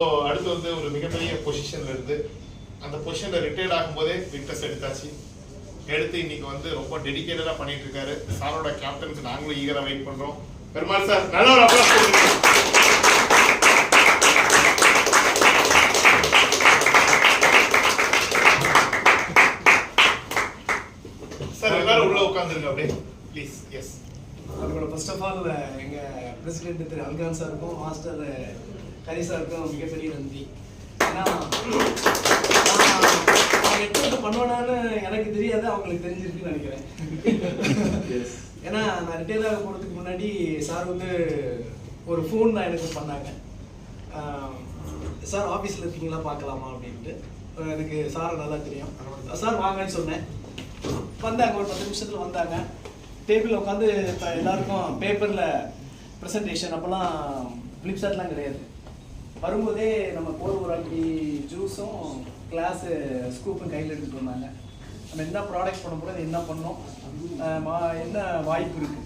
So அடுத்து வந்து ஒரு மிகப்பெரிய பொசிஷன்ல இருந்து அந்த பொசிஷன்ல ரிட்டையர்ட் ஆகும்போதே விக்டர்ஸ் எடுத்தாச்சு. எடுத்து இன்னைக்கு வந்து ரொம்ப டெடிகேட்டடா பண்ணிட்டு இருக்காரு சாரோட கேப்டனுக்கு நாங்களும் ஈகரா வெயிட் பண்றோம். பெருமாள் சார் நல்ல ஒரு அப்ளாஸ் சார் எல்லாரும் உள்ள உட்காந்துருங்க அப்படியே. ப்ளீஸ் எஸ் அவங்களோட ஃபர்ஸ்ட் ஆஃப் ஆல் எங்கள் பிரசிடென்ட் திரு அல்கான் சாருக்கும் மாஸ்டர் ஹரி சாருக்கும் மிகப்பெரிய நன்றி. ஏன்னா நான் நான் எட்டு பண்ணுவேனான்னு எனக்கு தெரியாது அவங்களுக்கு தெரிஞ்சிருக்குன்னு நினைக்கிறேன். ஏன்னா நான் ரிட்டையர் ஆக போகிறதுக்கு முன்னாடி சார் வந்து ஒரு ஃபோன் தான் எனக்கு பண்ணாங்க. சார் ஆஃபீஸில் இருக்கீங்களா பார்க்கலாமா அப்படின்ட்டு. எனக்கு சாரை நல்லா தெரியும். சார் வாங்கன்னு சொன்னேன். வந்தாங்க ஒரு பத்து நிமிஷத்தில் வந்தாங்க. டேபிளில் உட்காந்து இப்போ எல்லாருக்கும் பேப்பரில் ப்ரெசன்டேஷன் அப்போல்லாம் ஃப்ளிப்சார்ட்லாம் கிடையாது. வரும்போதே நம்ம போர் ஒரு அப்படி ஜூஸும் கிளாஸு ஸ்கூப்பும் கையில் எடுத்துகிட்டு வந்தாங்க. நம்ம என்ன ப்ராடக்ட் பண்ண போகிறோம் என்ன பண்ணோம் மா- என்ன வாய்ப்பு இருக்குது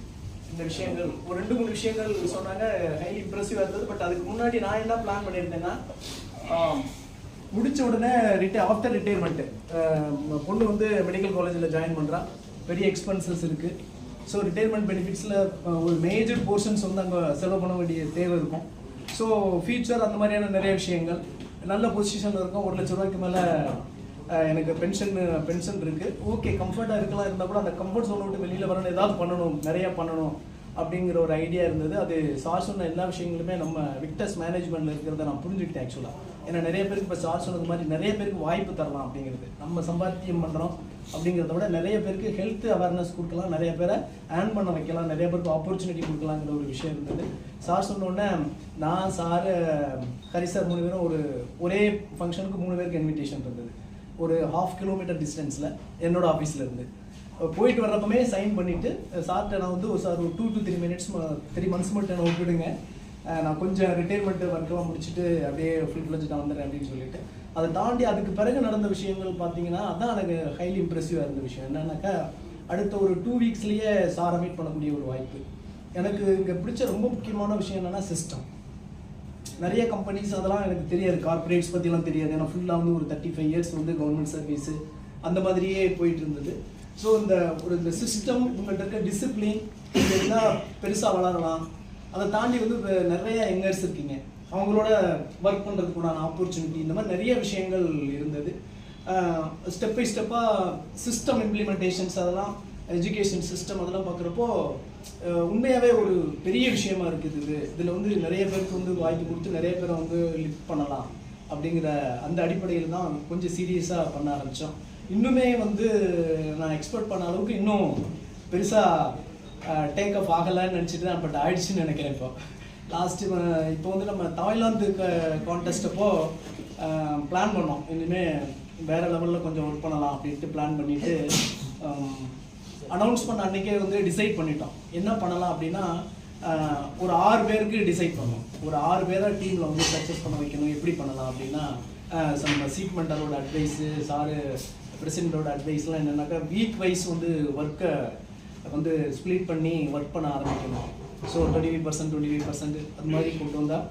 இந்த விஷயங்கள். ஒரு ரெண்டு மூணு விஷயங்கள் சொன்னாங்க. ஹைலி இம்ப்ரெசிவாக இருந்தது. பட் அதுக்கு முன்னாடி நான் என்ன பிளான் பண்ணியிருந்தேன்னா முடிச்ச உடனே ரிட்டை ஆஃப்டர் ரிட்டையர்மெண்ட்டு பொண்ணு வந்து மெடிக்கல் காலேஜில் ஜாயின் பண்ணுறான் பெரிய எக்ஸ்பென்சஸ் இருக்குது ஸோ ரிட்டையர்மெண்ட் பெனிஃபிட்ஸில் ஒரு மேஜர் போர்ஷன்ஸ் வந்து அங்கே செலவு பண்ண வேண்டிய தேவை இருக்கும். ஸோ ஃபியூச்சர் அந்த மாதிரியான நிறைய விஷயங்கள். நல்ல பொசிஷனில் இருக்கும். ஒரு லட்ச ரூபாய்க்கு மேலே எனக்கு பென்ஷன் பென்ஷன் இருக்குது ஓகே கம்ஃபர்ட்டாக இருக்கலாம். இருந்தால் கூட அந்த கம்ஃபர்ட் சோனை விட்டு வெளியில் வரணும். ஏதாவது பண்ணணும். நிறையா பண்ணணும். அப்படிங்கிற ஒரு ஐடியா இருந்தது. அது சார் சொன்ன எல்லா விஷயங்களுமே நம்ம விக்டர்ஸ் மேனேஜ்மெண்ட்ல இருக்கிறத நான் புரிஞ்சுக்கிட்டேன் ஆக்சுவலாக ஏன்னா நிறைய பேருக்கு இப்போ சார் சொன்னது மாதிரி நிறைய பேருக்கு வாய்ப்பு தரலாம் அப்படிங்கிறது. நம்ம சம்பாத்தியம் பண்ணுறோம் அப்படிங்கிறத விட நிறைய பேருக்கு ஹெல்த் அவேர்னஸ் கொடுக்கலாம் நிறைய பேரை ஏர்ன் பண்ண வைக்கலாம் நிறைய பேருக்கு ஆப்பர்ச்சுனிட்டி கொடுக்கலாங்கிற ஒரு விஷயம் இருந்தது. சார் சொன்னோடனே நான் சார் ஹரி சார் மூணு பேரும் ஒரு ஒரே ஃபங்க்ஷனுக்கு மூணு பேருக்கு இன்விடேஷன் இருந்தது. ஒரு ஹாஃப் கிலோமீட்டர் டிஸ்டன்ஸில் என்னோட ஆஃபீஸில் இருந்து. போயிட்டு வர்றப்பமே சைன் பண்ணிவிட்டு சார்கிட்ட நான் வந்து ஒரு சார் ஒரு two to three minutes three months மட்டும் என்ன விட்டுடுங்க. நான் கொஞ்சம் ரிட்டைர்மெண்ட் ஒர்க்கெல்லாம் முடிச்சுட்டு அப்படியே ஃபுல் ஃபிளஜ் நான் வந்துடுறேன் அப்படின்னு சொல்லிட்டு. அதை தாண்டி அதுக்கு பிறகு நடந்த விஷயங்கள் பார்த்தீங்கன்னா அதான் எனக்கு ஹைலி இம்ப்ரெசிவாக இருந்த விஷயம். என்னன்னாக்கா அடுத்த ஒரு டூ வீக்ஸ்லேயே சாரை மீட் பண்ணக்கூடிய ஒரு வாய்ப்பு. எனக்கு இங்கே பிடிச்ச ரொம்ப முக்கியமான விஷயம் என்னென்னா சிஸ்டம் நிறைய கம்பெனிஸ் அதெல்லாம் எனக்கு தெரியாது. கார்ப்பரேட்ஸ் பற்றிலாம் தெரியாது. ஏன்னா ஃபுல்லாக வந்து ஒரு தேர்ட்டி ஃபைவ் இயர்ஸ் வந்து கவர்மெண்ட் சர்வீஸு அந்த மாதிரியே போயிட்டு இருந்தது. ஸோ இந்த ஒரு இந்த சிஸ்டம் உங்கள்கிட்ட இருக்க டிசிப்ளின் இது பெருசாக வளரலாம் அதை தாண்டி வந்து நிறைய யங்கர்ஸ் இருக்கீங்க. அவங்களோட ஒர்க் பண்ணுறதுக்குண்டான ஆப்பர்ச்சுனிட்டி இந்த மாதிரி நிறைய விஷயங்கள் இருந்தது. ஸ்டெப் பை ஸ்டெப்பாக சிஸ்டம் இம்ப்ளிமெண்டேஷன்ஸ் அதெல்லாம் எஜுகேஷன் சிஸ்டம் அதெல்லாம் பார்க்குறப்போ உண்மையாகவே ஒரு பெரிய விஷயமா இருக்குது இது. இதில் வந்து நிறைய பேருக்கு வந்து வாய்ப்பு கொடுத்து நிறைய பேரை வந்து லிஃப்ட் பண்ணலாம் அப்படிங்கிற அந்த அடிப்படையில் தான் கொஞ்சம் சீரியஸாக பண்ண ஆரம்பித்தோம் இன்னுமே வந்து நான் எக்ஸ்பெக்ட் பண்ண அளவுக்கு இன்னும் பெருசாக டேக் ஆஃப் ஆகலைன்னு நினச்சிட்டு தான் பட் ஆயிடுச்சுன்னு நினைக்கிறேன் இப்போ. லாஸ்ட்டு இப்போ வந்து நம்ம தாய்லாந்து கான்டெஸ்ட் அப்போ பிளான் பண்ணோம். இனிமேல் வேற லெவலில் கொஞ்சம் ஒர்க் பண்ணலாம் அப்படின்ட்டு பிளான் பண்ணிட்டு அனௌன்ஸ் பண்ண அன்றைக்கே வந்து டிசைட் பண்ணிட்டோம். என்ன பண்ணலாம் அப்படின்னா ஒரு ஆறு பேருக்கு டிசைட் பண்ணோம். ஒரு ஆறு பேராக டீமில் வந்து சக்ஸஸ் பண்ண வைக்கணும். எப்படி பண்ணலாம் அப்படின்னா நம்ம சீட் மெண்டரோட அட்வைஸு சாரு பிரசிடென்ட்டோட அட்வைஸ்லாம் என்னென்னாக்கா வீக் வைஸ் வந்து ஒர்க்கை வந்து ஸ்ப்ளிட் பண்ணி ஒர்க் பண்ண ஆரம்பிக்கணும். So twenty five percent twenty five percent அது மாதிரி கொண்டு வந்தால்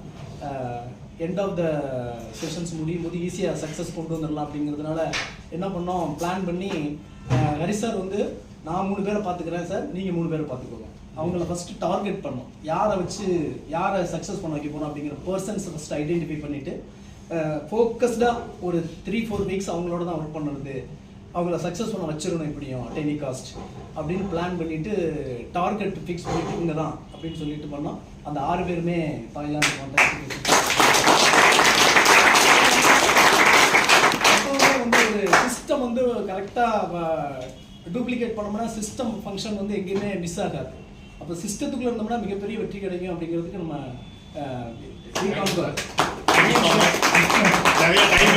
எண்ட் ஆஃப் த செஷன்ஸ் முடியும் போது ஈஸியாக சக்ஸஸ் கொண்டு வந்துடலாம் அப்படிங்கிறதுனால என்ன பண்ணோம்? பிளான் பண்ணி ஹரி சார் வந்து நான் மூணு பேரை பார்த்துக்கிறேன் சார் நீங்கள் மூணு பேரை பார்த்துக்கோங்க. அவங்கள ஃபஸ்ட்டு டார்கெட் பண்ணோம். யாரை வச்சு யாரை சக்ஸஸ் பண்ண வைக்க போகணும் அப்படிங்கிற பர்சன்ஸ் ஃபஸ்ட்டு ஐடென்டிஃபை பண்ணிவிட்டு ஃபோக்கஸ்டாக ஒரு த்ரீ ஃபோர் வீக்ஸ் அவங்களோட தான் ஒர்க் பண்ணுறது. அவங்கள சக்ஸஸ் பண்ண வச்சிடணும் எப்படியும் டெனி காஸ்ட் அப்படின்னு பிளான் பண்ணிட்டு டார்கெட் ஃபிக்ஸ் பண்ணிட்டு இவங்க தான் அப்படின்னு சொல்லிட்டு பண்ணோம் அந்த ஆறு பேருமே தாய்லாந்து எப்பவுமே வந்து ஒரு சிஸ்டம் வந்து கரெக்டாக டூப்ளிகேட் பண்ணோம்னா சிஸ்டம் ஃபங்க்ஷன் வந்து எங்கேயுமே மிஸ் ஆகாது. அப்போ சிஸ்டத்துக்குள்ள இருந்தோம்னா மிகப்பெரிய வெற்றி கிடைக்கும் அப்படிங்கிறதுக்கு நம்ம Gracias.